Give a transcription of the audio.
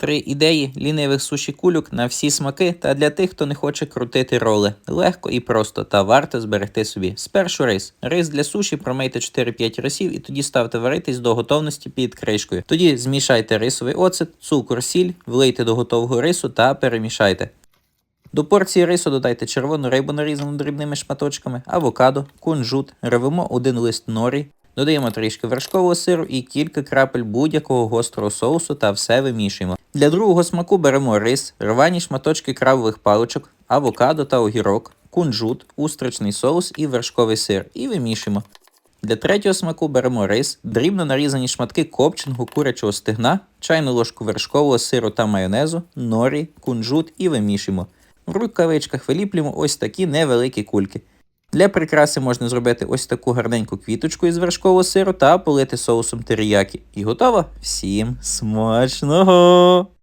Три ідеї лінивих суші кульок на всі смаки та для тих, хто не хоче крутити роли. Легко і просто, та варто зберегти собі. Спершу рис. Рис для суші промийте 4-5 разів і тоді ставте варитись до готовності під кришкою. Тоді змішайте рисовий оцет, цукор, сіль, влийте до готового рису та перемішайте. До порції рису додайте червону рибу нарізану дрібними шматочками, авокадо, кунжут, ревемо один лист норі, додаємо трішки вершкового сиру і кілька крапель будь-якого гострого соусу та все вимішуємо. Для другого смаку беремо рис, рвані шматочки крабових паличок, авокадо та огірок, кунжут, устричний соус і вершковий сир і вимішуємо. Для третього смаку беремо рис, дрібно нарізані шматки копченого курячого стегна, чайну ложку вершкового сиру та майонезу, норі, кунжут і вимішуємо. В рукавичках виліплюємо ось такі невеликі кульки. Для прикраси можна зробити ось таку гарненьку квіточку із вершкового сиру та полити соусом теріякі. І готово? Всім смачного!